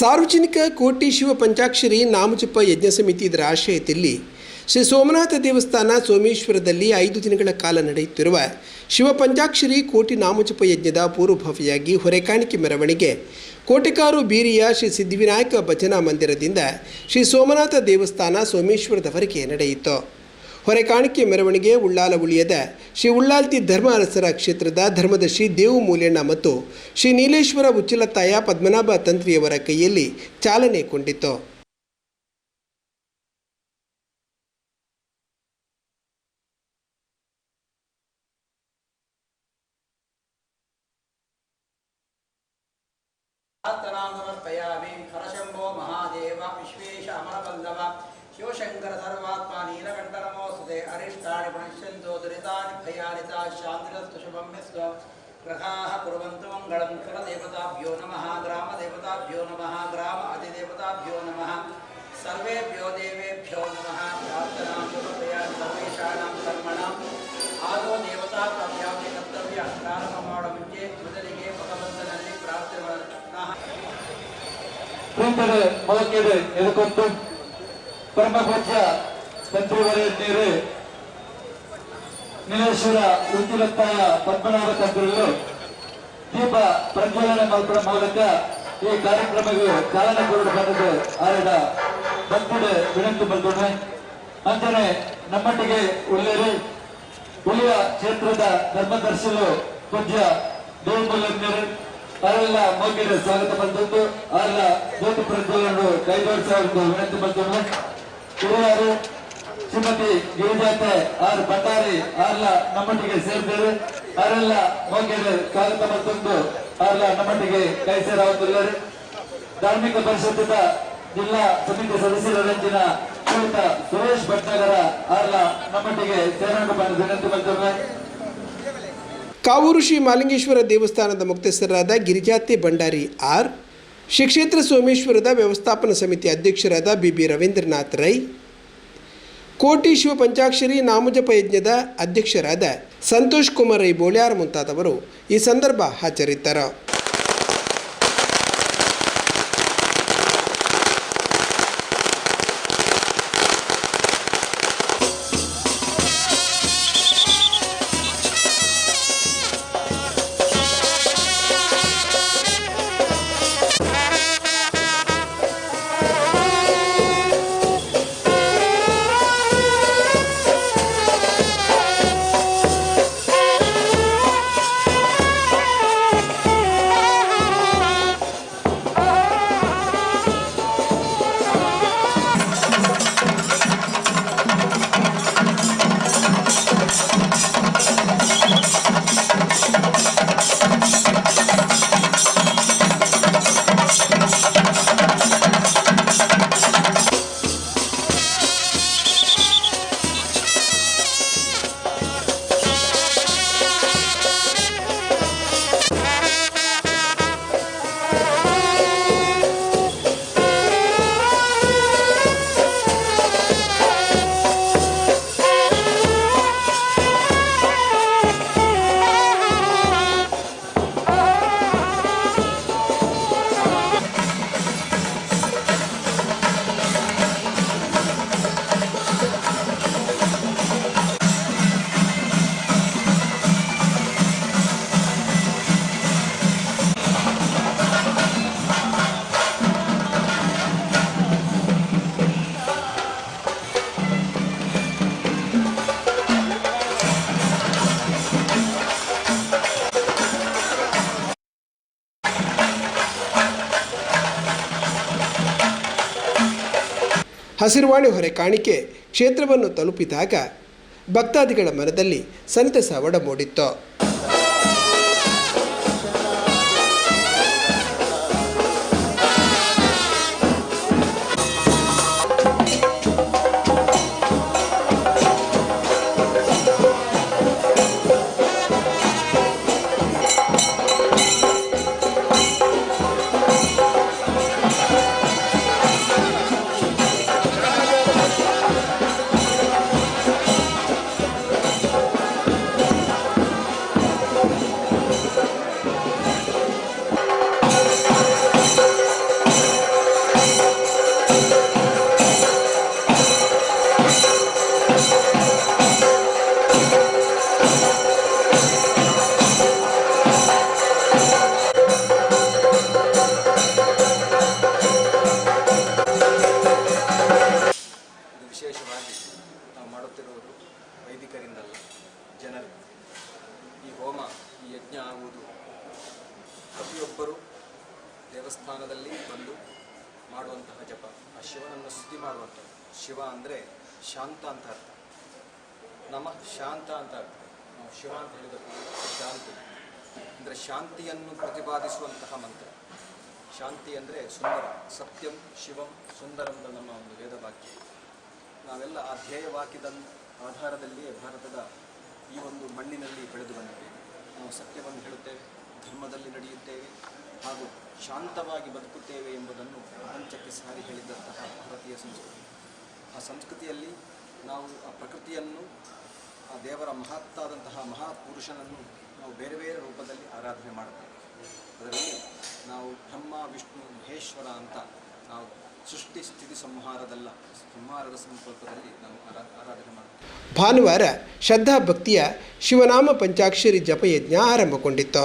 ಸಾರ್ವಜನಿಕ ಕೋಟಿ ಶಿವ ಪಂಚಾಕ್ಷರಿ ನಾಮಜಪ ಯಜ್ಞ ಸಮಿತಿ ಇದರ ಆಶಯದಲ್ಲಿ ಶ್ರೀ ಸೋಮನಾಥ ದೇವಸ್ಥಾನ ಸೋಮೇಶ್ವರದಲ್ಲಿ ಐದು ದಿನಗಳ ಕಾಲ ನಡೆಯುತ್ತಿರುವ ಶಿವ ಪಂಚಾಕ್ಷರಿ ಕೋಟಿ ನಾಮಜಪ ಯಜ್ಞದ ಪೂರ್ವಭಾವಿಯಾಗಿ ಹೊರೆಕಾಣಿಕೆ ಮೆರವಣಿಗೆ ಕೋಟೆಕಾರು ಬೀರಿಯ ಶ್ರೀ ಸಿದ್ಧಿವಿನಾಯಕ ಭಜನಾ ಮಂದಿರದಿಂದ ಶ್ರೀ ಸೋಮನಾಥ ದೇವಸ್ಥಾನ ಸೋಮೇಶ್ವರದವರೆಗೆ ನಡೆಯಿತು. ಹೊರೆಕಾಣಿಕೆ ಮೆರವಣಿಗೆ ಉಳ್ಳಾಲ ಉಳಿಯದ ಶ್ರೀ ಉಳ್ಳಾಲ್ತಿ ಧರ್ಮ ಅರಸರ ಕ್ಷೇತ್ರದ ಧರ್ಮದರ್ಶಿ ದೇವು ಮೂಲ್ಯಣ್ಣ ಮತ್ತು ಶ್ರೀ ನೀಲೇಶ್ವರ ಉಚ್ಚಿಲತಾಯ ಪದ್ಮನಾಭ ತಂತ್ರಿಯವರ ಕೈಯಲ್ಲಿ ಚಾಲನೆ ಕೊಂಡಿತು. ಮಹಾದೇವ, ವಿಶ್ವೇಶ ಶಿವಶಂಕರ ಸರ್ವಾತ್ಮ ನೀಲಕಂಠ ನಮೋಸ್ತುತೆ ಅರಿಷ್ಟಾಣಿ ಪುನಶ್ಯಂತೋ ದುರಿತಾನಿ ಭಯಾನಿ ಶಾಂತಿರಸ್ತು ಶುಭಂ ಯಸ್ತು ಗ್ರಹಾಹ ಕುರುವಂತು ಮಂಗಳಂ ಕುಲದೇವತಾಭ್ಯೋ ನಮಃ. ಗ್ರಾಮದೇವತಾಭ್ಯೋ ನಮಃ. ಗ್ರಾಮ ಅಧಿದೇವತಾಭ್ಯೋ ನಮಃ. ಸರ್ವೇಭ್ಯೋ ದೇವೇಭ್ಯೋ ನಮಃ. ಪ್ರಾರ್ಥನಾ ಸಮರ್ಪಯಾಮಿ ಸರ್ವೇಷಾಣಾಂ ಕರ್ಮಣಾಂ. ಆದೋ ದೇವತಾ ಪ್ರಾಪ್ಯಾಮಿ ಕರ್ತವ್ಯ. ಪ್ರಾರಂಭ ಮಾಡೋ ಮುಂಚೆ ಮೊದಲಿಗೆ ಭಗವಂತನಲ್ಲಿ ಪ್ರಾರ್ಥನೆ ಮಾಡಬೇಕು ಮೊದಲಕ್ಕೆ ಮೊದಲಿಗೆ ಎದುಕೊಂತು ಪರಮ ಪೂಜ್ಯ ತಂತ್ರಿವರೆಯನ್ನೀರು ನೀಲೇಶ್ವರ ಉತ್ತಿಲತ್ತಾಯ ಪದ್ಮನಾಭ ತಂತ್ರಿಗಳು ದೀಪ ಪ್ರಜ್ವಲನೆ ಮಾಡುವ ಮೂಲಕ ಈ ಕಾರ್ಯಕ್ರಮಕ್ಕೆ ಚಾಲನೆ ಕೊಡಬೇಕಾದದ್ದು ಆರಿದ ಭಕ್ತರ ವಿನಂತಿ ಬಂದೋಣ ಅಂತಾನೆ ನಮ್ಮೊಟ್ಟಿಗೆ ಉಳ್ಳೇರಿ ಉಳಿಯ ಕ್ಷೇತ್ರದ ಧರ್ಮದರ್ಶಿಗಳು ಪೂಜ್ಯ ದೇವಮಲ್ಲಜ್ಞರು ಅವರೆಲ್ಲ ಮೋಗಿಗೆ ಸ್ವಾಗತ ಬಂದದ್ದು ಅವರೆಲ್ಲ ಜ್ಯೋತಿ ಪ್ರಜ್ವಲನ್ನು ಕೈ ಜೋಡಿಸಿ ಅವರಿಗೆ ವಿನಂತಿ ಬಂದದ್ದು ಹಿರಿಯರು ಶ್ರೀಮತಿ ಗಿರಿಜಾತೆ ಆರ್ ಭಂಡಾರಿ ಅವರೆಲ್ಲ ನಮ್ಮೊಟ್ಟಿಗೆ ಸೇರಿದ್ದಾರೆ ಅವರೆಲ್ಲ ಮೋಗಿಗೆ ಸ್ವಾಗತ ಮತ್ತೊಂದು ಅವರೆಲ್ಲ ನಮ್ಮೊಟ್ಟಿಗೆ ಕೈ ಸೇರಾಗುತ್ತಿದ್ದಾರೆ. ಧಾರ್ಮಿಕ ಪರಿಷತ್ತಿನ ಜಿಲ್ಲಾ ಸಮಿತಿ ಸದಸ್ಯರಂಚಿನ ಶ್ರೀಯುತ ಸುರೇಶ್ ಭಟ್ನಗರ ಅವರೆಲ್ಲ ನಮ್ಮೊಟ್ಟಿಗೆ ಸೇರಲು ಬಂದು ವಿನಂತಿ ಮಾಡ್ತಾರೆ ಕಾವೂರು ಶ್ರೀ ಮಾಲಿಂಗೇಶ್ವರ ದೇವಸ್ಥಾನದ ಮುಕ್ತಸ್ಥರಾದ ಗಿರಿಜಾತಿ ಭಂಡಾರಿ ಆರ್ ಶ್ರೀ ಕ್ಷೇತ್ರ ಸೋಮೇಶ್ವರದ ವ್ಯವಸ್ಥಾಪನ ಸಮಿತಿ ಅಧ್ಯಕ್ಷರಾದ ಬಿ ಬಿ ರವೀಂದ್ರನಾಥ್ ರೈ, ಕೋಟಿ ಶಿವ ಪಂಚಾಕ್ಷರಿ ನಾಮಜಪ ಯಜ್ಞದ ಅಧ್ಯಕ್ಷರಾದ ಸಂತೋಷ್ ಕುಮಾರ್ ರೈ ಬೋಳ್ಯಾರ್ ಮುಂತಾದವರು ಈ ಸಂದರ್ಭ ಹಾಜರಿದ್ದರು. ಹಸಿರುವಾಣಿ ಹೊರೆ ಕಾಣಿಕೆ ಕ್ಷೇತ್ರವನ್ನು ತಲುಪಿದಾಗ ಭಕ್ತಾದಿಗಳ ಮನದಲ್ಲಿ ಸಂತಸ ಒಡಮೂಡಿತ್ತು. ಬಂದು ಮಾಡುವಂತಹ ಜಪ, ಆ ಶಿವನನ್ನು ಸ್ತುತಿ ಮಾಡುವಂಥದ್ದು ಶಿವ ಅಂದರೆ ಶಾಂತ ಅಂತ ಅರ್ಥ. ನಮಃ ಶಾಂತ ಅಂತ ಅರ್ಥ. ನಾವು ಶಿವ ಅಂತ ಹೇಳಿದ ಶಾಂತಿ. ಅಂದರೆ ಶಾಂತಿಯನ್ನು ಪ್ರತಿಪಾದಿಸುವಂತಹ ಮಂತ್ರ. ಶಾಂತಿ ಅಂದರೆ ಸುಂದರ, ಸತ್ಯಂ, ಶಿವಂ, ಸುಂದರಂ ಅಂತ ನಮ್ಮ ಒಂದು ವೇದವಾಕ್ಯ. ನಾವೆಲ್ಲ ಆ ಧ್ಯೇಯವಾಕ್ಯದ ಆಧಾರದಲ್ಲಿಯೇ ಭಾರತದ ಈ ಒಂದು ಮಣ್ಣಿನಲ್ಲಿ ಬೆಳೆದು ಬಂದಿದ್ದೇವೆ. ನಾವು ಸತ್ಯವನ್ನು ಹೇಳುತ್ತೇವೆ, ಧರ್ಮದಲ್ಲಿ ನಡೆಯುತ್ತೇವೆ ಹಾಗೂ ಶಾಂತವಾಗಿ ಬದುಕುತ್ತೇವೆ ಎಂಬುದನ್ನು ಪ್ರಪಂಚಕ್ಕೆ ಸಾರಿ ಹೇಳಿದಂತಹ ಭಾರತೀಯ ಸಂಸ್ಕೃತಿ. ಆ ಸಂಸ್ಕೃತಿಯಲ್ಲಿ ನಾವು ಆ ಪ್ರಕೃತಿಯನ್ನು, ಆ ದೇವರ ಮಹತ್ತಾದಂತಹ ಮಹಾಪುರುಷನನ್ನು ನಾವು ಬೇರೆ ಬೇರೆ ರೂಪದಲ್ಲಿ ಆರಾಧನೆ ಮಾಡುತ್ತೇವೆ ಅದರಲ್ಲಿ ನಾವು ಬ್ರಹ್ಮ, ವಿಷ್ಣು, ಮಹೇಶ್ವರ ಅಂತ ನಾವು ಸೃಷ್ಟಿ ಸ್ಥಿತಿ ಸಂಹಾರದಲ್ಲ ಸಂಹಾರದ ಸಂಕಲ್ಪದಲ್ಲಿ ನಾವು ಆರಾಧನೆ ಮಾಡುತ್ತೇವೆ ಭಾನುವಾರ ಶ್ರದ್ಧಾ ಭಕ್ತಿಯ ಶಿವನಾಮ ಪಂಚಾಕ್ಷರಿ ಜಪಯಜ್ಞ ಆರಂಭಗೊಂಡಿತ್ತು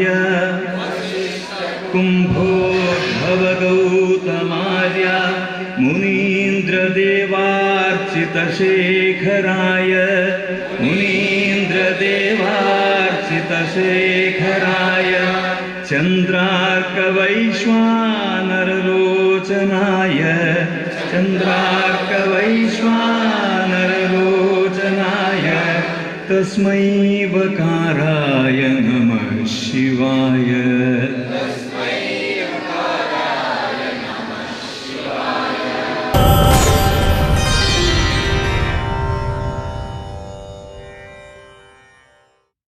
वसिष्ठकुम्भोद्भवगौतमार्य कुम्भोद्भवगौतमार्य मुनीन्द्रदेवार्चितशेखराय। मुनीन्द्रदेवार्चितशेखराय। चन्द्रार्कवैश्वानरलोचनाय। चन्द्रार्कवैश्वानरलोचनाय। तस्मै वकाराय नमः। Shivaya.